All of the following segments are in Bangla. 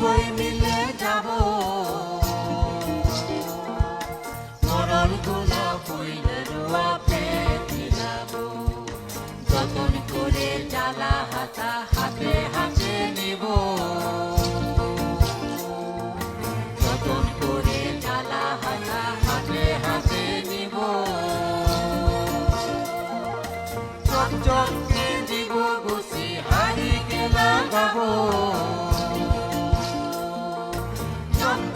সবাই মিলে যাব। মরলগুলা পইলে পেতে যাব যতন করে জ্বালা হাতা হাতে হাতে নেব। যতন করে হাতা হাতে হাতে দিব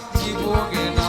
হাঙস দিবগে না